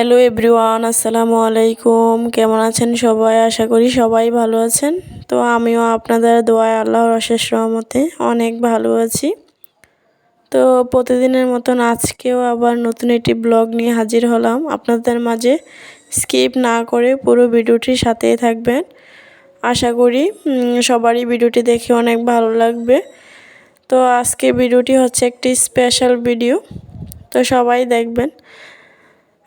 Hello everyone, আসসালামু আলাইকুম। কেমন আছেন সবাই? আশা করি সবাই ভালো আছেন। তো আমিও আপনাদের দোয়ায় আল্লাহর অশেষ রহমতে অনেক ভালো আছি। তো প্রতিদিনের মতন আজকেও আবার নতুন একটি ব্লগ নিয়ে হাজির হলাম। আপনাদের মাঝে স্কিপ না করে পুরো ভিডিওটির সাথেই থাকবেন। আশা করি সবারই ভিডিওটি দেখে অনেক ভালো লাগবে। তো আজকে ভিডিওটি হচ্ছে একটি স্পেশাল ভিডিও। তো সবাই দেখবেন।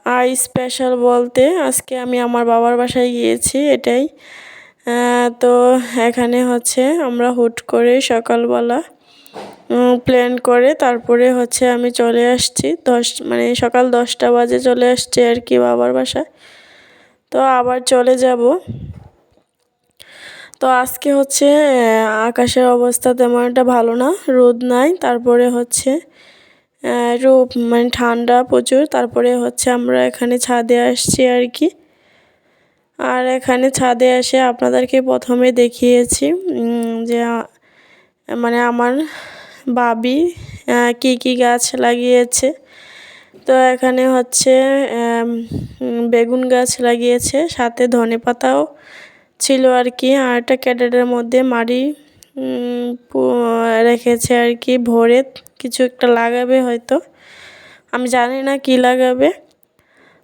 আর স্পেশাল বলতে আজকে আমি আমার বাবার বাসায় গিয়েছি এটাই। তো এখানে হচ্ছে আমরা হুট করে সকালবেলা প্ল্যান করে তারপরে হচ্ছে আমি চলে আসছি। দশ মানে সকাল দশটা বাজে চলে আসছি আর কি বাবার বাসায়। তো আবার চলে যাব। তো আজকে হচ্ছে আকাশের অবস্থা তেমন একটা ভালো না, রোদ নাই, তারপরে হচ্ছে একটু মানে ঠান্ডা প্রচুর। তারপরে হচ্ছে আমরা এখানে ছাদে আসছি আর কি। আর এখানে ছাদে এসে আপনাদেরকে প্রথমে দেখিয়েছি যে মানে আমার বাবি কি কি গাছ লাগিয়েছে। তো এখানে হচ্ছে বেগুন গাছ লাগিয়েছে, সাথে ধনে পাতাও ছিল আর কি। আর একটা ক্যাডেটের মধ্যে মাড়ি রেখেছে আর কি ভরে। কিছু একটা লাগাবে হয়তো। আমি জানি না কি লাগাবে।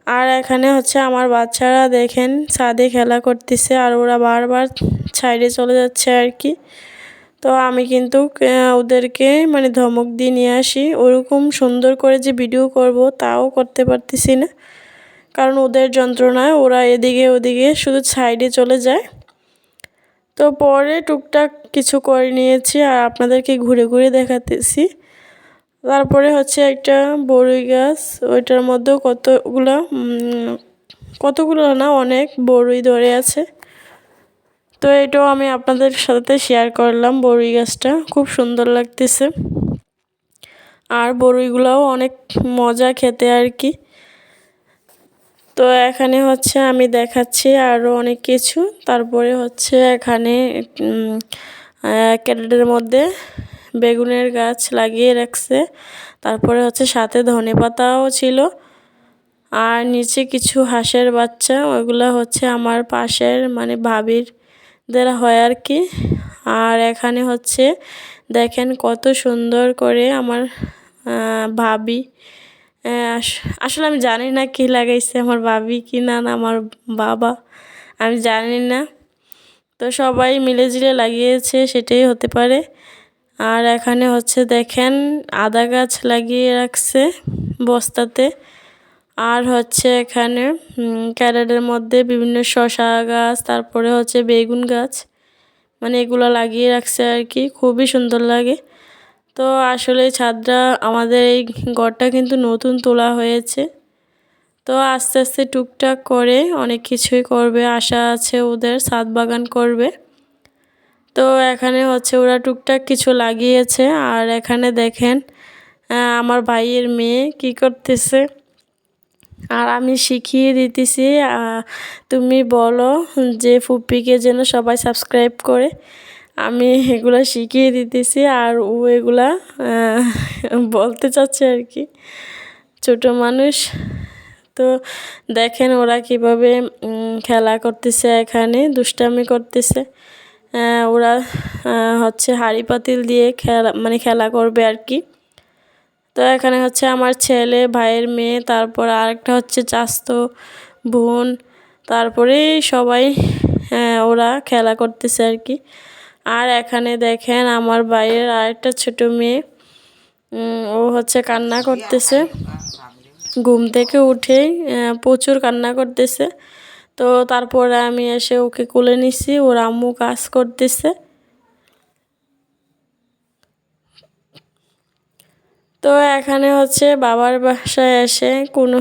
আর এখানে হচ্ছে আমার বাচ্চারা দেখেন, ছাদে খেলা করতেছে আর ওরা বারবার ছাইডে চলে যাচ্ছে আর কি তো আমি কিন্তু ওদেরকে মানে ধমক দিয়ে নিয়ে আসি। ওরকম সুন্দর করে যে ভিডিও করব তাও করতে পারতেছি না। কারণ ওদের যন্ত্রণায় ওরা এদিকে ওদিকে শুধু সাইডে চলে যায়। তো পরে টুকটাক কিছু করে নিয়েছি আর আপনাদেরকে ঘুরে ঘুরে দেখাতেছি। তারপরে হচ্ছে একটা বড়ই গাছ, ওইটার মধ্যেও কতগুলো কতগুলো না, অনেক বড়ই ধরে আছে। তো এটাও আমি আপনাদের সাথে শেয়ার করলাম বড়ই গাছটা, খুব সুন্দর লাগতেছে। আর বড়ইগুলোও অনেক মজা খেতে আর কি। তো এখানে হচ্ছে আমি দেখাচ্ছি আরও অনেক কিছু, তারপরে হচ্ছে এখানে ক্যারেটের মধ্যে বেগুনের গাছ লাগিয়ে রাখছে। তারপরে হচ্ছে সাথে ধনে পাতাও ছিল। আর নিচে কিছু হাঁসের বাচ্চা ওইগুলো হচ্ছে আমার পাশের মানে ভাবির দেরা হয় আর কি। আর এখানে হচ্ছে দেখেন কত সুন্দর করে আমার ভাবি আসলে আমি জানি না কি লাগাইছে আমার ভাবি, কি না না আমার বাবা, আমি জানি না। তো সবাই মিলে জিলে লাগিয়েছে, সেটাই হতে পারে। আর এখানে হচ্ছে দেখেন আদা গাছ লাগিয়ে রাখছে বস্তাতে। আর হচ্ছে এখানে ক্যারেটের মধ্যে বিভিন্ন শশা গাছ, তারপরে হচ্ছে বেগুন গাছ মানে এগুলো লাগিয়ে রাখছে আর কি। খুবই সুন্দর লাগে। তো আসলে ছাদটা, আমাদের এই ঘরটা কিন্তু নতুন তোলা হয়েছে। তো আস্তে আস্তে টুকটাক করে অনেক কিছুই করবে, আশা আছে ওদের, ছাদ বাগান করবে। তো এখানে হচ্ছে ওরা টুকটাক কিছু লাগিয়েছে। আর এখানে দেখেন আমার ভাইয়ের মেয়ে কি করতেছে। আর আমি শিখিয়ে দিতেছি তুমি বলো যে ফুপিকে যেন সবাই সাবস্ক্রাইব করে। আমি এগুলো শিখিয়ে দিতেছি আর ও এগুলা বলতে চাচ্ছে আর কি। ছোট মানুষ। তো দেখেন ওরা কীভাবে খেলা করতেছে এখানে, দুষ্টামি করতেছে। ওরা হচ্ছে হাঁড়ি পাতিল দিয়ে খেলা মানে খেলা করবে আর কি। তো এখানে হচ্ছে আমার ছেলে, ভাইয়ের মেয়ে, তারপর আরেকটা হচ্ছে চাস্তো বোন, তারপরে সবাই ওরা খেলা করতেছে আর কি। আর এখানে দেখেন আমার বাইরের আরেকটা ছোট মেয়ে ও হচ্ছে কান্না করতেছে। ঘুম থেকে উঠেই প্রচুর কান্না করতেছে। তো তারপরে আমি এসে ওকে কোলে নিছি, ওর আম্মু কাজ করতেছে। তো এখানে হচ্ছে বাবার বাসায় এসে কোনো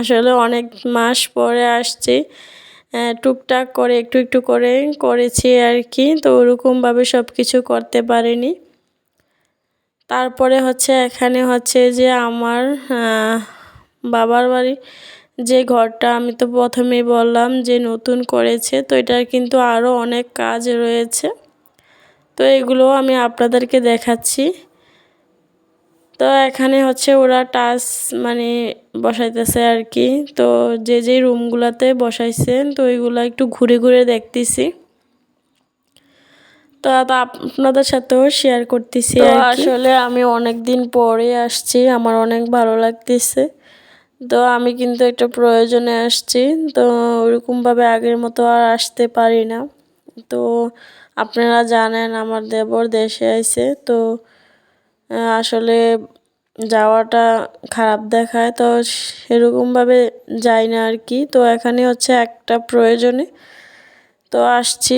আসলে অনেক মাস পরে আসছি। টুকটাক করে, একটু একটু করে করেছি আর কি, তো ওরকমভাবে সব কিছু করতে পারিনি। তারপরে হচ্ছে, এখানে হচ্ছে যে আমার বাবার বাড়ি যে ঘরটা আমি তো প্রথমেই বললাম যে নতুন করেছে তো এটার কিন্তু আরও অনেক কাজ রয়েছে। তো এগুলো আমি আপনাদেরকে দেখাচ্ছি। তো এখানে হচ্ছে ওরা টাচ মানে বসাইতেছে আর কি। তো যে যে রুমগুলোতে বসাইছেন তো ওইগুলো একটু ঘুরে ঘুরে দেখতেছি। তো আপনাদের সাথেও শেয়ার করতেছি আসলে আমি অনেক দিন পরে আসছি আমার অনেক ভালো লাগতেছে। তো আমি কিন্তু একটা প্রয়োজনে আসছি। তো ওরকমভাবে আগের মতো আর আসতে পারি না। তো আপনারা জানেন আমার দেবর দেশে আইছে। তো আসলে যাওয়াটা খারাপ দেখায়। তো সেরকমভাবে যাই না আর কি। তো এখানে হচ্ছে একটা প্রয়োজনে তো আসছি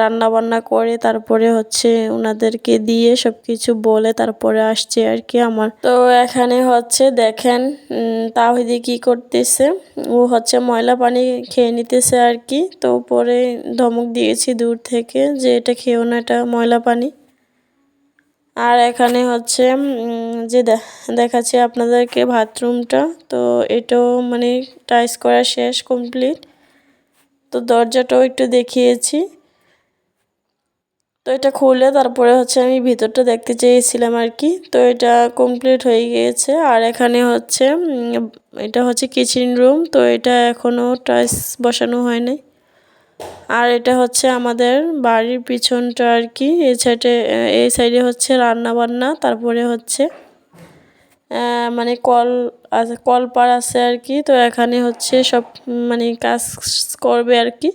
রান্না বান্না করে তারপরে হচ্ছে ওনাদেরকে দিয়ে সব কিছু বলে তারপরে আসছি আর কি আমার। তো এখানে হচ্ছে দেখেন তাহিদি কি করতেছে, ও হচ্ছে ময়লা পানি খেয়ে নিতেছে আর কি। তো পরে ধমক দিয়েছি দূর থেকে যে এটা খেয়েও না, এটা ময়লা পানি। আর এখানে হচ্ছে যে দেখাচ্ছি আপনাদেরকে বাথরুমটা। তো এটাও মানে টাইস করা শেষ কমপ্লিট। তো দরজাটাও একটু দেখিয়েছি। তো এটা খুলে তারপরে হচ্ছে আমি ভিতরটা দেখতে চেয়েছিলাম আর কি। তো এটা কমপ্লিট হয়ে গিয়েছে। আর এখানে হচ্ছে এটা হচ্ছে কিচেন রুম তো এটা এখনও টাইস বসানো হয়নি আর এটা হচ্ছে আমাদের বাড়ির পিছনটা আর কি। এই সাইডে এই সাইডে হচ্ছে রান্না বান্না তারপরে হচ্ছে মানে কল আছে কলপার আছে আর কি। তো এখানে হচ্ছে সব মানে কাজ করবে আর কি।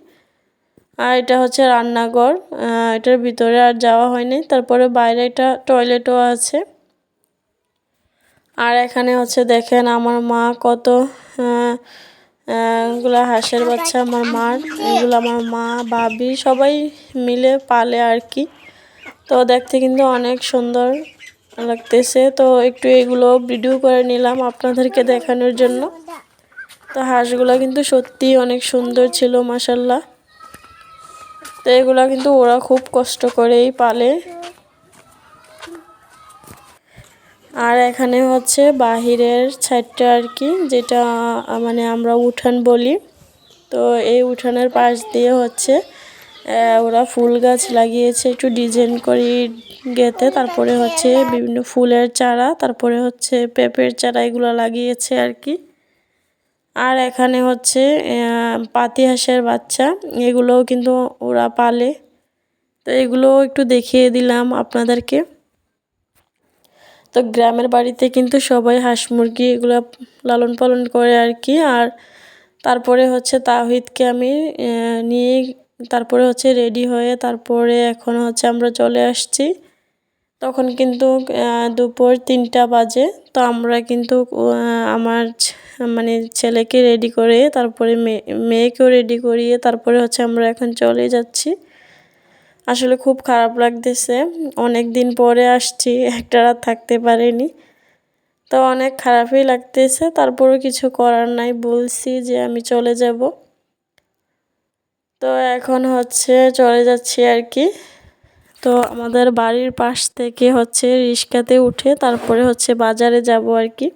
আর এটা হচ্ছে রান্নাঘর। এটার ভিতরে আর যাওয়া হয়নি। তারপরে বাইরে এটা টয়লেটও আছে। আর এখানে হচ্ছে দেখেন আমার মা কত এগুলো হাঁসের বাচ্চা আমার মার, এগুলো আমার মা বাবি সবাই মিলে পালে আর কি। তো দেখতে কিন্তু অনেক সুন্দর। লাগতেছে। তো একটু এগুলো ভিডিও করে নিলাম আপনাদেরকে দেখানোর জন্য। তো হাঁসগুলো কিন্তু সত্যি অনেক সুন্দর ছিল মাসাল্লাহ তো এগুলো কিন্তু ওরা খুব কষ্ট করেই পালে। আর এখানে হচ্ছে বাহিরের ছাইডটা আর কি, যেটা মানে আমরা উঠান বলি। তো এই উঠানের পাশ দিয়ে হচ্ছে ওরা ফুল গাছ লাগিয়েছে একটু ডিজাইন করে গেতে। তারপরে হচ্ছে বিভিন্ন ফুলের চারা, তারপরে হচ্ছে পেঁপের চারা এগুলো লাগিয়েছে আর কি। আর এখানে হচ্ছে পাতি হাঁসের বাচ্চা, এগুলোও কিন্তু ওরা পালে। তো এগুলোও একটু দেখিয়ে দিলাম আপনাদেরকে। তো গ্রামের বাড়িতে কিন্তু সবাই হাঁস মুরগি এগুলো লালন পালন করে আর কি। আর তারপরে হচ্ছে তাহিদকে আমি নিয়ে তারপরে হচ্ছে রেডি হয়ে তারপরে এখন হচ্ছে আমরা চলে আসছি। তখন কিন্তু দুপুর তিনটা বাজে। তো আমরা কিন্তু আমার মানে ছেলেকে রেডি করে, তারপরে মেয়ে মেয়েকেও রেডি করিয়ে তারপরে হচ্ছে আমরা এখন চলে যাচ্ছি। আসলে খুব খারাপ লাগতেছে। অনেক দিন পরে আসছি, একটা রাত থাকতে পারিনি। তো অনেক খারাপই লাগতেছে। তারপরে কিছু করার নাই। বলছি যে আমি চলে যাব। তো এখন হচ্ছে চলে যাচ্ছি আর কি। তো আমাদের বাড়ির পাশ থেকে হচ্ছে রিক্সাতে উঠে তারপরে হচ্ছে বাজারে যাব আর কি।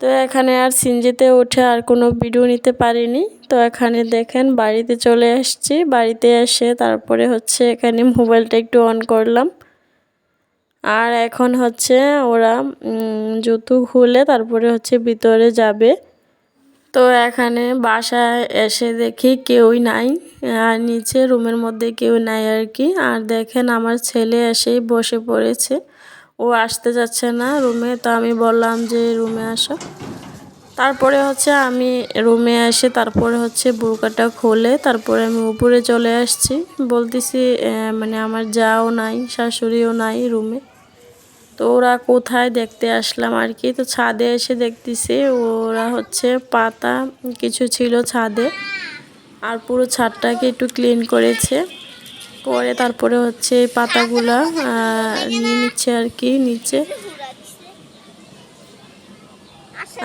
তো এখানে আর সিনজিতে উঠে আর কোনো ভিডিও নিতে পারিনি। তো এখানে দেখেন বাড়িতে চলে আসছি। বাড়িতে এসে তারপরে হচ্ছে এখানে মোবাইলটা একটু অন করলাম। আর এখন হচ্ছে ওরা জুতো খুলে তারপরে হচ্ছে ভিতরে যাবে। তো এখানে বাসায় এসে দেখি কেউই নাই, আর নিচে রুমের মধ্যে কেউ নাই আর কি। আর দেখেন আমার ছেলে এসেই বসে পড়েছে। ও আসতে যাচ্ছে না রুমে, তো আমি বললাম যে রুমে আসো। তারপরে হচ্ছে আমি রুমে এসে তারপরে হচ্ছে বোরকাটা খোলে, তারপরে আমি উপরে চলে আসছি। বলতেছি মানে আমার যাও নাই, শাশুড়িও নাই রুমে। তো ওরা কোথায় দেখতে আসলাম আর কি? তো ছাদে এসে দেখতেছি ওরা হচ্ছে পাতা, কিছু ছিল ছাদে আর পুরো ছাদটাকে একটু ক্লিন করেছে। করে তারপরে হচ্ছে পাতাগুলা নিয়ে নিচ্ছে আর কি নিচে।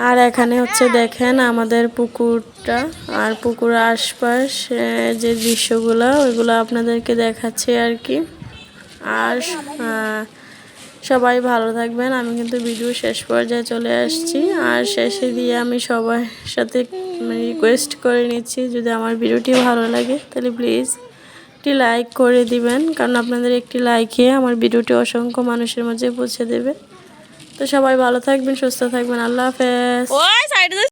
আর এখানে হচ্ছে দেখেন আমাদের পুকুরটা আর পুকুরের আশপাশ যে দৃশ্যগুলো, ওইগুলো আপনাদেরকে দেখাচ্ছে আর কি। আর সবাই ভালো থাকবেন। আমি কিন্তু ভিডিও শেষ পর্যায়ে চলে আসছি। আর শেষে দিয়ে আমি সবার সাথে রিকোয়েস্ট করে নিচ্ছি, যদি আমার ভিডিওটি ভালো লাগে, তাহলে প্লিজ একটি লাইক করে দিবেন। কারণ আপনাদের একটি লাইকে আমার ভিডিওটি অসংখ্য মানুষের মাঝে পৌঁছে দেবে। তো সবাই ভালো থাকবেন, সুস্থ থাকবেন। আল্লাহ হাফেজ।